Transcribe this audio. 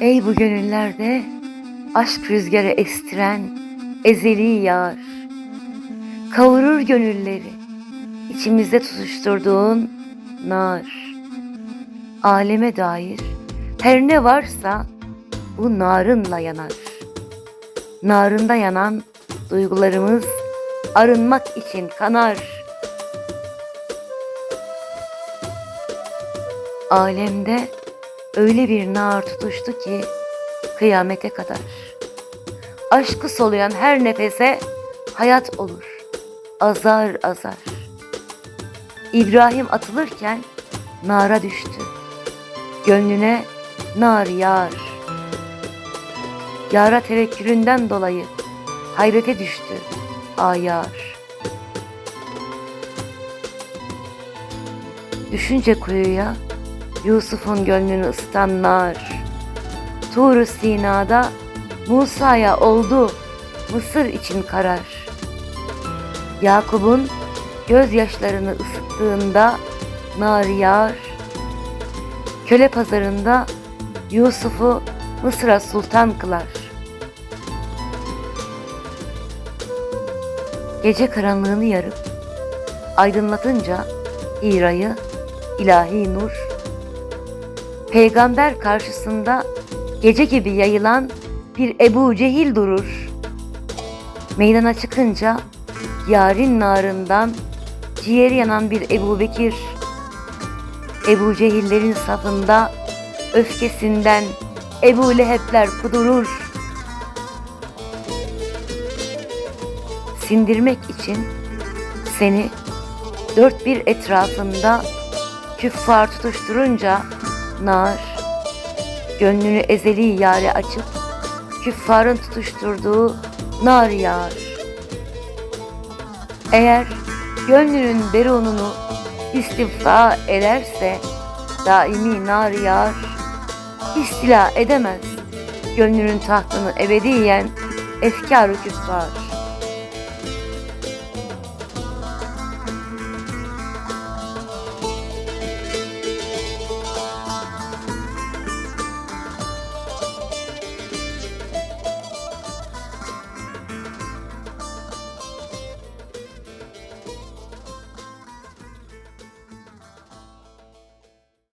Ey bu gönüllerde aşk rüzgarı estiren ezeli yar. Kavurur gönülleri içimizde tutuşturduğun nar. Aleme dair her ne varsa bu narınla yanar. Narında yanan duygularımız arınmak için kanar. Alemde öyle bir nar tutuştu ki kıyamete kadar. Aşkı soluyan her nefese hayat olur. Azar azar. İbrahim atılırken nara düştü. Gönlüne nar yağar. Yara tevekkülünden dolayı hayrete düştü ayar. Düşünce kuyuya Yusuf'un gönlünü ısıtan nar. Tur Sina'da Musa'ya oldu Mısır için karar. Yakup'un gözyaşlarını ısıttığında nar yağar. Köle pazarında Yusuf'u Mısır'a sultan kılar. Gece karanlığını yarıp aydınlatınca İra'yı ilahi nur peygamber karşısında gece gibi yayılan bir Ebu Cehil durur. Meydana çıkınca yarın narından ciğeri yanan bir Ebu Bekir, Ebu Cehillerin safında öfkesinden Ebu Lehebler kudurur. Sindirmek için seni dört bir etrafında küffar tutuşturunca nar, gönlünü ezeli yare açıp küffarın tutuşturduğu nar yağar. Eğer gönlünün berununu istifra ederse daimi nar yağar, istila edemez gönlünün tahtını ebediyen efkar-ı küffar.